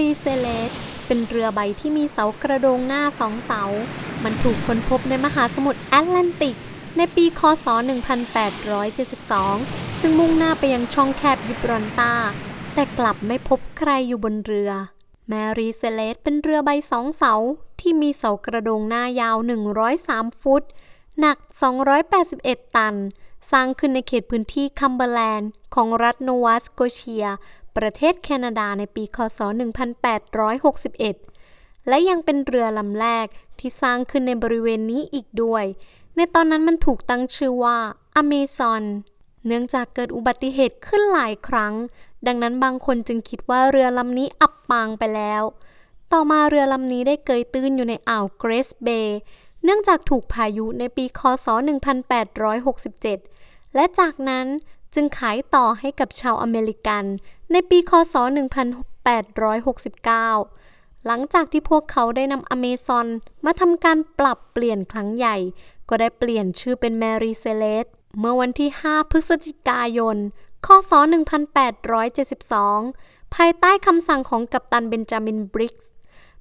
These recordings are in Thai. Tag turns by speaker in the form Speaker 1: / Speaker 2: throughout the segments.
Speaker 1: รีเซเลสเป็นเรือใบที่มีเสากระโดงหน้าสองเสา มันถูกค้นพบในมหาสมุทรแอตแลนติก ในปี คศ 1872 ซึ่งมุ่งหน้าไปยังช่องแคบยิบรอนตา แต่กลับไม่พบใครอยู่บนเรือ แมรีเซเลสเป็นเรือใบสองเสา ที่มีเสากระโดงหน้ายาว 103 ฟุต หนัก 281 ตัน สร้างขึ้นในเขตพื้นที่คัมเบอร์แลนด์ของรัฐโนวาสโกเชีย ประเทศแคนาดาในปีคศ 1861 และยังเป็นเรือลำแรกที่สร้างขึ้นในบริเวณนี้อีกด้วย ในตอนนั้นมันถูกตั้งชื่อว่าอเมซอน เนื่องจากเกิดอุบัติเหตุขึ้นหลายครั้ง ดังนั้นบางคนจึงคิดว่าเรือลำนี้อับปางไปแล้ว ต่อมาเรือลำนี้ได้เกยตื้นอยู่ในอ่าวเกรสเบย์เนื่องจากถูกพายุในปีคศ 1867 และจากนั้นจึงขายต่อให้กับชาวอเมริกัน ในปีคศ 1869 หลังจากที่พวกเขาได้นำอเมซอนมาทำการปรับเปลี่ยนครั้งใหญ่ ก็ได้เปลี่ยนชื่อเป็นแมรีเซเลสเมื่อวันที่ 5 พฤศจิกายน คศ 1872 ภายใต้คำสั่งของกัปตันเบนจามินบริกส์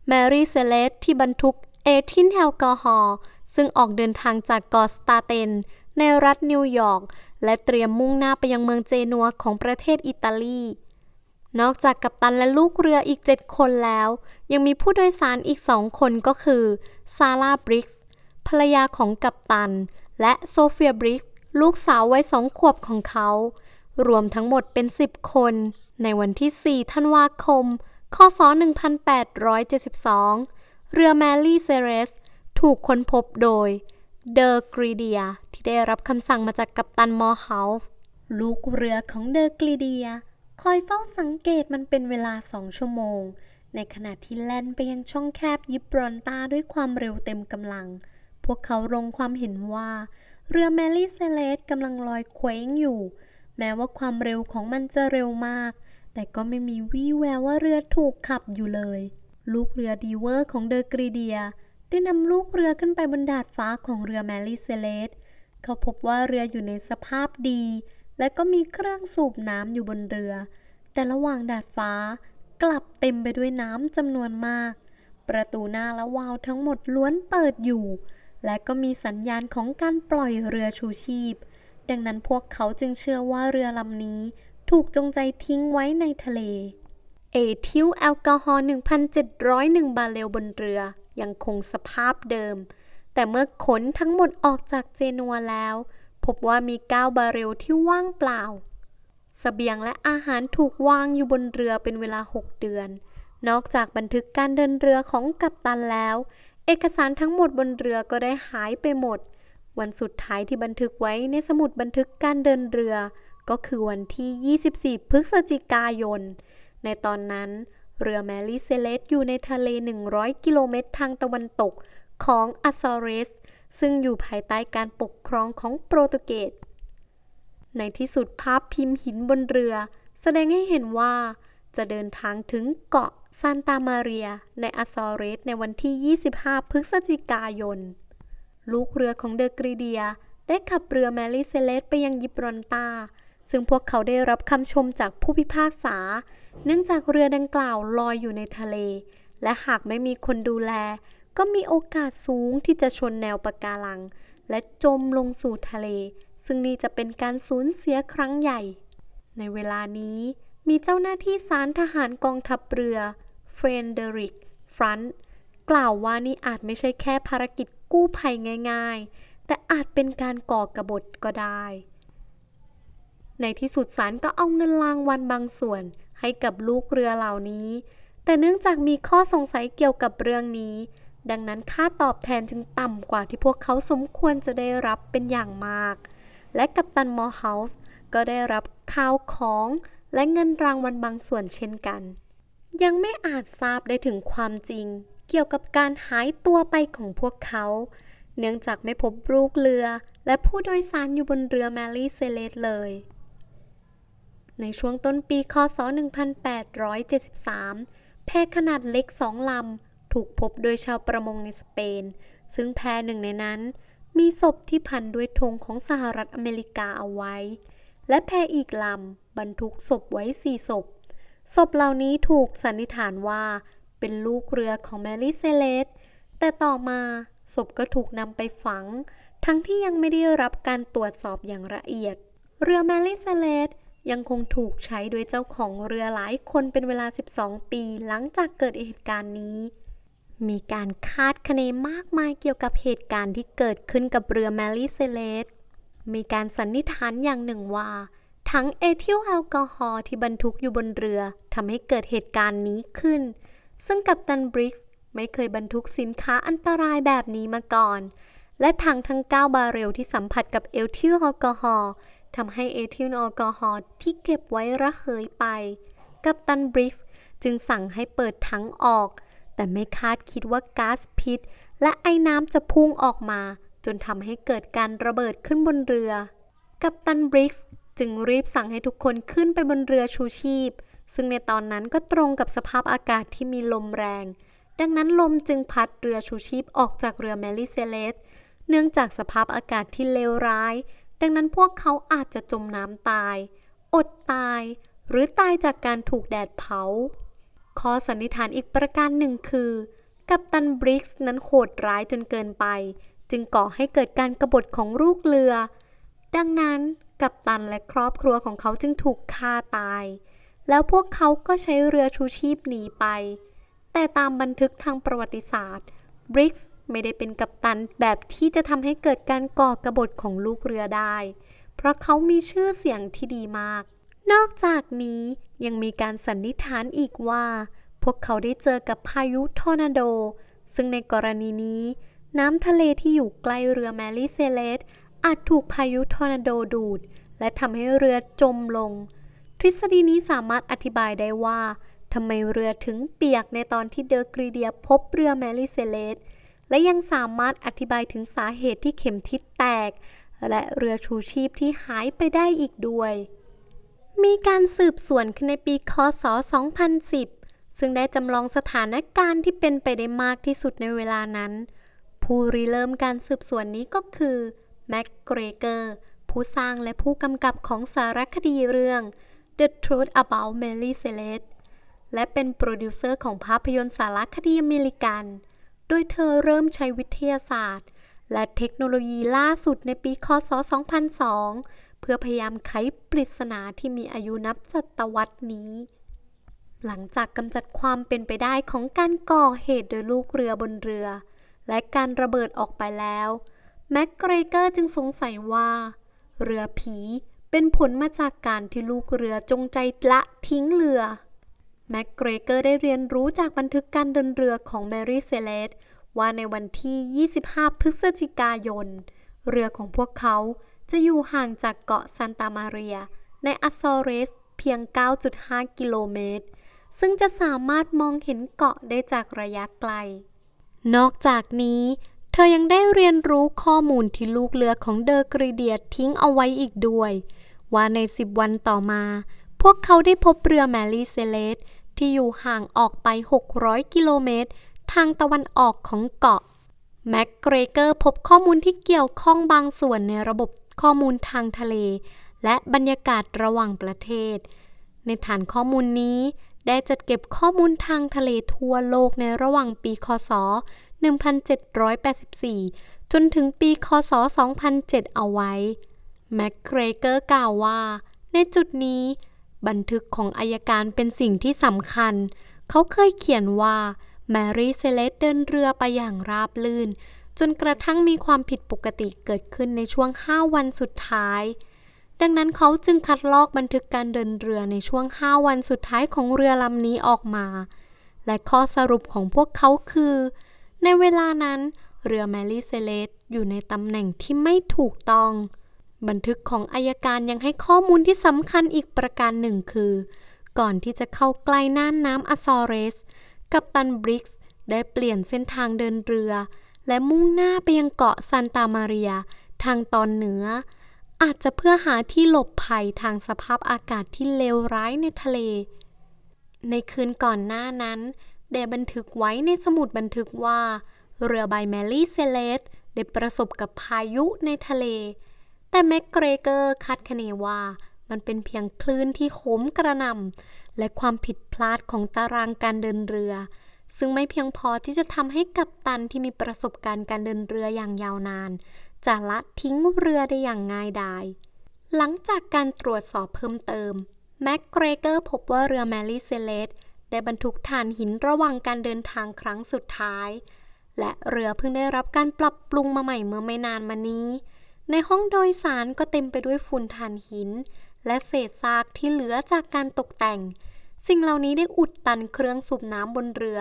Speaker 1: แมรี่เซเลสที่บรรทุกเอทินแอลกอฮอล์ซึ่งออกเดินทางจากกาะสตาเตน ในรัฐนิวยอร์ก และเตรียมมุ่งหน้าไปยังเมืองเจนัวของประเทศอิตาลี นอกจากกัปตันและลูกเรืออีก 7 คนแล้ว ยังมีผู้โดยสารอีกสองคนก็คือซาร่าบริกส์ภรรยาของกัปตัน และโซเฟียบริกส์ลูกสาววัยสองขวบของเขา รวมทั้งหมดเป็น 10 คน ในวันที่ 4 ธันวาคม คศ 1872 เรือแมรี่เซเรส ถูกค้นพบโดยเดอกรีเดียที่ได้รับคำสั่งมาจากกัปตันมอร์เฮาส์ลูกเรือของเดอกรีเดีย คอยเฝ้าสังเกตมันเป็นเวลาสองชั่วโมง ในขณะที่แล่นไปยังช่องแคบยิบรอนตาด้วยความเร็วเต็มกำลัง พวกเขาลงความเห็นว่า เรือแมรี่เซเลสกำลังลอยเคว้งอยู่ แม้ว่าความเร็วของมันจะเร็วมาก แต่ก็ไม่มีวี่แววว่าเรือถูกขับอยู่เลย ลูกเรือดีเวอร์ของเดอกรีเดีย ได้นำลูกเรือขึ้นไปบนดาดฟ้าของเรือแมรี่เซเลสเขาพบว่าเรืออยู่ในสภาพดี และก็มีเครื่องสูบน้ำอยู่บนเรือ แต่ระหว่างดาดฟ้ากลับเต็มไปด้วยน้ำจำนวนมาก ประตูหน้าและวาล์วทั้งหมดล้วนเปิดอยู่ และก็มีสัญญาณของการปล่อยเรือชูชีพ ดังนั้นพวกเขาจึงเชื่อว่าเรือลำนี้ถูกจงใจทิ้งไว้ในทะเลเอทิลแอลกอฮอล์1,701 บาร์เรลบนเรือ ยังคงสภาพเดิม แต่เมื่อขนทั้งหมดออกจากเจนัวแล้ว บว่ามี9บาร์เรลที่ว่างเปล่าสเสบียงและอาหารถูกวางอยู่บนเรือเป็นเวลา 6 เดือน นอกจากบันทึกการเดินเรือของกัปตันแล้ว เอกสารทั้งหมดบนเรือก็ได้หายไปหมด วันสุดท้ายที่บันทึกไว้ในสมุดบันทึกการเดินเรือ ก็คือวันที่ 24 พฤศจิกายน ในตอนนั้นเรือแมรี่เซเลสอยู่ในทะเล 100 กิโลเมตรทางตะวันตกของอัซซอเรส ซึ่งอยู่ภายใต้การปกครองของโปรตุเกส ในที่สุดภาพพิมพ์หินบนเรือ แสดงให้เห็นว่า จะเดินทางถึงเกาะซานตามาเรีย ในอัซซอเรสในวันที่ 25 พฤศจิกายน ลูกเรือของเดอกรีเดียได้ขับเรือแมรี่เซเลสไปยังยิบรอนตา ซึ่งพวกเขาได้รับคำชมจากผู้พิพากษา เนื่องจากเรือดังกล่าวลอยอยู่ในทะเล และหากไม่มีคนดูแล ก็มีโอกาสสูงที่จะชนแนวปะการัง และจมลงสู่ทะเล ซึ่งนี่จะเป็นการสูญเสียครั้งใหญ่ ในเวลานี้มีเจ้าหน้าที่ศาลทหารกองทัพเรือ เฟรนเดริก ฟรันต์กล่าวว่านี่อาจไม่ใช่แค่ภารกิจกู้ภัยง่าย ๆ แต่อาจเป็นการก่อกระบฏก็ได้ ในที่สุดศาลก็เอาเงินรางวัลบางส่วนให้กับลูกเรือเหล่านี้ แต่เนื่องจากมีข้อสงสัยเกี่ยวกับเรื่องนี้ ดังนั้นค่าตอบแทนจึงต่ำกว่าที่พวกเขาสมควรจะได้รับเป็นอย่างมาก และกัปตันมอร์เฮาส์ก็ได้รับข้าวของและเงินรางวัลบางส่วนเช่นกัน ยังไม่อาจทราบได้ถึงความจริง เกี่ยวกับการหายตัวไปของพวกเขา เนื่องจากไม่พบลูกเรือ และผู้โดยสารอยู่บนเรือแมรี่เซเลสเลย ในช่วงต้นปีคศ 1873 แพขนาดเล็กสองลำ ถูกพบโดยชาวประมงในสเปน ซึ่งแพหนึ่งในนั้น มีศพที่พันด้วยธงของสหรัฐอเมริกาเอาไว้ และแพอีกลำบรรทุกศพไว้สี่ศพ ศพเหล่านี้ถูกสันนิษฐานว่าเป็นลูกเรือของแมรี่เซเลส แต่ต่อมาศพก็ถูกนำไปฝัง ทั้งที่ยังไม่ได้รับการตรวจสอบอย่างละเอียด เรือแมรี่เซเลสยังคงถูกใช้โดยเจ้าของเรือหลายคนเป็นเวลา 12 ปีหลังจากเกิดเหตุการณ์นี้ มีการคาดคะเนมากมายเกี่ยวกับเหตุการณ์ที่เกิดขึ้นกับเรือแมรี่เซเลส มีการสันนิษฐานอย่างหนึ่งว่าถังเอทิลแอลกอฮอล์ที่บรรทุกอยู่บนเรือทำให้เกิดเหตุการณ์นี้ขึ้น ซึ่งกัปตันบริกส์ไม่เคยบรรทุกสินค้าอันตรายแบบนี้มาก่อน และถังทั้ง 9 บาร์เรลที่สัมผัสกับเอทิลแอลกอฮอล์ทำให้เอทิลแอลกอฮอล์ที่เก็บไว้ระเหยไป กัปตันบริกส์จึงสั่งให้เปิดถังออก แต่ไม่คาดคิดว่าก๊าซพิษ และไอ้น้ำจะพุ่งออกมา จนทำให้เกิดการระเบิดขึ้นบนเรือ กัปตันบริกส์จึงรีบสั่งให้ทุกคนขึ้นไปบนเรือชูชีพ ซึ่งในตอนนั้นก็ตรงกับสภาพอากาศที่มีลมแรง ดังนั้นลมจึงพัดเรือชูชีพออกจากเรือแมรี่เซเลส เนื่องจากสภาพอากาศที่เลวร้าย ดังนั้นพวกเขาอาจจะจมน้ำตาย อดตาย หรือตายจากการถูกแดดเผา ข้อสันนิษฐานอีกประการหนึ่งคือ กัปตันบริกส์นั้นโหดร้ายจนเกินไป จึงก่อให้เกิดการกบฏของลูกเรือ ดังนั้นกัปตันและครอบครัวของเขาจึงถูกฆ่าตาย แล้วพวกเขาก็ใช้เรือชูชีพหนีไป แต่ตามบันทึกทางประวัติศาสตร์บริกส์ไม่ได้เป็นกัปตันแบบที่จะทำให้เกิดการก่อกรบฏของลูกเรือได้ เพราะเขามีชื่อเสียงที่ดีมาก นอกจากนี้ยังมีการสันนิษฐานอีกว่า พวกเขาได้เจอกับพายุทอร์นาโด ซึ่งในกรณีนี้ น้ำทะเลที่อยู่ใกล้เรือแมรี่เซเลสอาจถูกพายุทอร์นาโดดูด และทำให้เรือจมลง ทฤษฎีนี้สามารถอธิบายได้ว่าทำไมเรือถึงเปียกในตอนที่เดอกรีเดียพบเรือแมรี่เซเลสและยังสามารถอธิบายถึงสาเหตุที่เข็มทิศแตก และเรือชูชีพที่หายไปได้อีกด้วย มีการสืบสวนขึ้นในปีคศ 2010 ซึ่งได้จำลองสถานการณ์ที่เป็นไปได้มากที่สุดในเวลานั้น ผู้ริเริ่มการสืบสวนนี้ก็คือแม็กเกรเกอร์ผู้สร้างและผู้กำกับของสารคดีเรื่อง The Truth About Mary Celeste และเป็นโปรดิวเซอร์ของภาพยนตร์สารคดีอเมริกัน โดยเธอเริ่มใช้วิทยาศาสตร์ และเทคโนโลยีล่าสุดในปีคศ 2002 เพื่อพยายามไขปริศนาที่มีอายุนับศตวรรษนี้ หลังจากกำจัดความเป็นไปได้ของการก่อเหตุโดยลูกเรือบนเรือ และการระเบิดออกไปแล้วแม็กเกรเกอร์จึงสงสัยว่า เรือผีเป็นผลมาจากการที่ลูกเรือจงใจละทิ้งเรือแม็กเกรเกอร์ได้เรียนรู้จากบันทึกการเดินเรือของแมรี่เซเลสว่าในวันที่ 25 พฤศจิกายน เรือของพวกเขา จะอยู่ห่างจากเกาะซานตามาเรีย ในอัสซอเรสเพียง 9.5 กิโลเมตร ซึ่งจะสามารถมองเห็นเกาะได้จากระยะไกล นอกจากนี้ เธอยังได้เรียนรู้ข้อมูลที่ลูกเรือของเดอกรีเดียทิ้งเอาไว้อีกด้วย ว่าใน 10 วันต่อมา พวกเขาได้พบเรือแมรี่เซเลสที่อยู่ห่างออกไป 600 กิโลเมตร ทางตะวันออกของเกาะแม็กเกรเกอร์พบข้อมูลที่เกี่ยวข้องบางส่วนในระบบ ข้อมูลทางทะเล และบรรยากาศระหว่างประเทศ ในฐานข้อมูลนี้ได้จัดเก็บข้อมูลทางทะเลทั่วโลกในระหว่างปี คศ 1784 จนถึงปี คศ 2007 เอาไว้ แม็กเกรเกอร์กล่าวว่า ในจุดนี้ บันทึกของอายการเป็นสิ่งที่สำคัญ เขาเคยเขียนว่า แมรี่เซเลสเดินเรือไปอย่างราบลื่น จนกระทั่งมีความผิดปกติเกิดขึ้นในช่วง 5 วันสุดท้าย ดังนั้นเขาจึงคัดลอกบันทึกการเดินเรือในช่วง 5 วันสุดท้ายของเรือลำนี้ออกมา และข้อสรุปของพวกเขาคือ ในเวลานั้นเรือแมรี่เซเลสอยู่ในตำแหน่งที่ไม่ถูกต้อง บันทึกของอายการยังให้ข้อมูลที่สำคัญอีกประการหนึ่งคือ ก่อนที่จะเข้าใกล้น่านน้ำอซอเรส กัปตันบริกส์ได้เปลี่ยนเส้นทางเดินเรือ และมุ่งหน้าไปยังเกาะซานตามาเรีย ทางตอนเหนือ อาจจะเพื่อหาที่หลบภัยทางสภาพอากาศที่เลวร้ายในทะเล ในคืนก่อนหน้านั้นได้บันทึกไว้ในสมุดบันทึกว่า เรือใบแมรี่เซเลสได้ประสบกับพายุในทะเล แต่แม็กเกรเกอร์คาดคะเนว่ามันเป็นเพียงคลื่นที่โหมกระนำและความผิดพลาดของตารางการเดินเรือ ซึ่งไม่เพียงพอที่จะทำให้กัปตันที่มีประสบการณ์การเดินเรืออย่างยาวนาน จะละทิ้งเรือได้อย่างง่ายดาย หลังจากการตรวจสอบเพิ่มเติม แม็กเกรเกอร์พบว่าเรือแมรี่เซเลสได้บรรทุกถ่านหินระหว่างการเดินทางครั้งสุดท้าย และเรือเพิ่งได้รับการปรับปรุงมาใหม่เมื่อไม่นานมานี้ ในห้องโดยสารก็เต็มไปด้วยฝุ่นถ่านหิน และเศษซากที่เหลือจากการตกแต่ง สิ่งเหล่านี้ได้อุดตันเครื่องสูบน้ำบนเรือ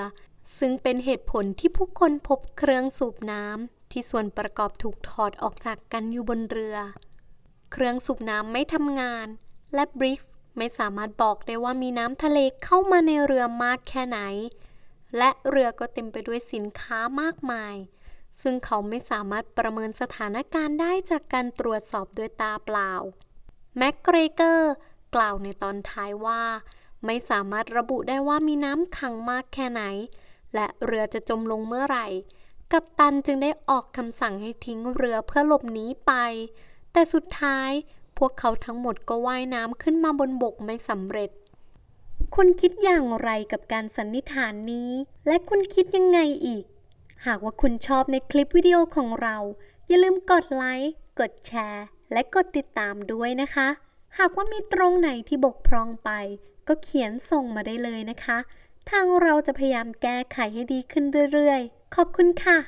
Speaker 1: ซึ่งเป็นเหตุผลที่ผู้คนพบเครื่องสูบน้ำที่ส่วนประกอบถูกถอดออกจากกันอยู่บนเรือ เครื่องสูบน้ำไม่ทำงาน และบริกส์ไม่สามารถบอกได้ว่ามีน้ำทะเลเข้ามาในเรือมากแค่ไหน และเรือก็เต็มไปด้วยสินค้ามากมาย ซึ่งเขาไม่สามารถประเมินสถานการณ์ได้จากการตรวจสอบด้วยตาเปล่าแม็กเกรเกอร์กล่าวในตอนท้ายว่า ไม่สามารถระบุได้ว่ามีน้ำขังมากแค่ไหน และเรือจะจมลงเมื่อไหร่ กัปตันจึงได้ออกคำสั่งให้ทิ้งเรือเพื่อหลบหนีไป แต่สุดท้ายพวกเขาทั้งหมดก็ว่ายน้ำขึ้นมาบนบกไม่สำเร็จ คุณคิดอย่างไรกับการสันนิษฐานนี้ และคุณคิดยังไงอีก หากว่าคุณชอบในคลิปวิดีโอของเรา อย่าลืมกดไลค์ กดแชร์ และกดติดตามด้วยนะคะ หากว่ามีตรงไหนที่บกพร่องไป ก็เขียนส่งมาได้เลยนะคะ ทางเราจะพยายามแก้ไขให้ดีขึ้นเรื่อยๆ ขอบคุณค่ะ